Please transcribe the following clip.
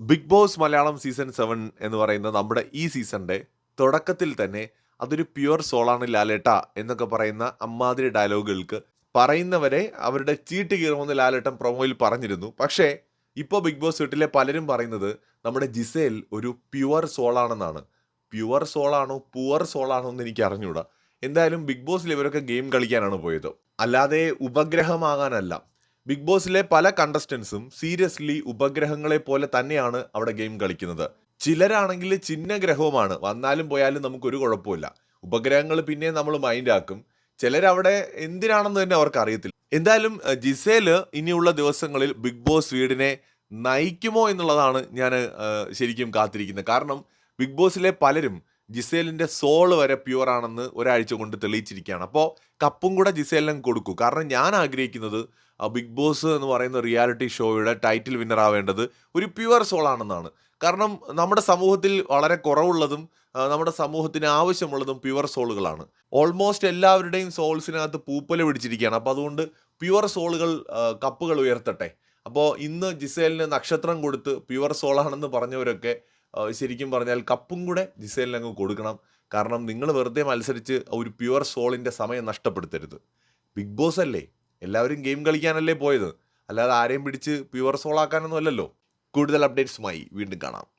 Bigg Boss Malayalam season seven എന്ന് പറയുന്ന നമ്മുടെ ഈ സീസണിന്റെ തുടക്കത്തിൽ തന്നെ അതൊരു പ്യുവർ സോളാണ് ലാലേട്ട എന്നൊക്കെ പറയുന്ന അമ്മാതിരി ഡയലോഗുകൾക്ക് പറയുന്നവരെ അവരുടെ ചീട്ട് കീറുമെന്ന് ലാലേട്ടൻ പ്രൊമോയിൽ പറഞ്ഞിരുന്നു. പക്ഷേ ഇപ്പോൾ ബിഗ് ബോസ് വീട്ടിലെ പലരും പറയുന്നത് നമ്മുടെ ജിസേൽ ഒരു പ്യുവർ സോളാണെന്നാണ് പ്യുവർ സോളാണോ പുവർ സോളാണോ എന്ന് എനിക്ക് അറിഞ്ഞൂടാ. എന്തായാലും ബിഗ് ബോസിൽ ഇവരൊക്കെ ഗെയിം കളിക്കാനാണ് പോയത്. അല്ലാതെ ഉപഗ്രഹമാകാനല്ല. ബിഗ് ബോസിലെ പല കണ്ടസ്റ്റൻസും സീരിയസ്ലി ഉപഗ്രഹങ്ങളെ പോലെ തന്നെയാണ് അവിടെ ഗെയിം കളിക്കുന്നത്. ചിലരാണെങ്കിൽ ചിഹ്ന ഗ്രഹവുമാണ് വന്നാലും പോയാലും നമുക്കൊരു കുഴപ്പമില്ല. ഉപഗ്രഹങ്ങൾ പിന്നെ നമ്മൾ മൈൻഡാക്കും ചിലരവിടെ എന്തിനാണെന്ന് തന്നെ അവർക്ക് അറിയത്തില്ല. എന്തായാലും ജിസേൽ ഇനിയുള്ള ദിവസങ്ങളിൽ ബിഗ് ബോസ് വീടിനെ നയിക്കുമോ എന്നുള്ളതാണ് ഞാൻ ശരിക്കും കാത്തിരിക്കുന്നത്. കാരണം ബിഗ് ബോസിലെ പലരും ജിസേലിന്റെ സോൾ വരെ പ്യുവർ ആണെന്ന് ഒരാഴ്ച കൊണ്ട് തെളിയിച്ചിരിക്കുകയാണ്. അപ്പോൾ കപ്പും കൂടെ ജിസേലിനും കൊടുക്കൂ. കാരണം ഞാൻ ആഗ്രഹിക്കുന്നത് ബിഗ് ബോസ് എന്ന് പറയുന്ന റിയാലിറ്റി ഷോയുടെ ടൈറ്റിൽ വിന്നർ ആവേണ്ടത് ഒരു പ്യുവർ സോൾ ആണെന്നാണ്. കാരണം നമ്മുടെ സമൂഹത്തിൽ വളരെ കുറവുള്ളതും നമ്മുടെ സമൂഹത്തിന് ആവശ്യമുള്ളതും പ്യുവർ സോളുകളാണ് ഓൾമോസ്റ്റ് എല്ലാവരുടെയും സോൾസിനകത്ത് പൂപ്പൽ പിടിച്ചിരിക്കുകയാണ്. അപ്പോൾ അതുകൊണ്ട് പ്യുവർ സോളുകൾ കപ്പുകൾ ഉയർത്തട്ടെ. അപ്പോൾ ഇന്ന് ജിസേലിന് നക്ഷത്രം കൊടുത്ത് പ്യുവർ സോളാണെന്ന് പറഞ്ഞവരൊക്കെ ശരിക്കും പറഞ്ഞാൽ കപ്പും കൂടെ ജിസേലിന് അങ്ങ് കൊടുക്കണം. കാരണം നിങ്ങൾ വെറുതെ മത്സരിച്ച് ഒരു പ്യുവർ സോളിന്റെ സമയം നഷ്ടപ്പെടുത്തരുത്. ബിഗ് ബോസ് അല്ലേ? എല്ലാവരും ഗെയിം കളിക്കാനല്ലേ പോയത്. അല്ലാതെ ആരെയും പിടിച്ച് പ്യുവർ സോളാക്കാനൊന്നും അല്ലല്ലോ. കൂടുതൽ അപ്ഡേറ്റ്സുമായി വീണ്ടും കാണാം.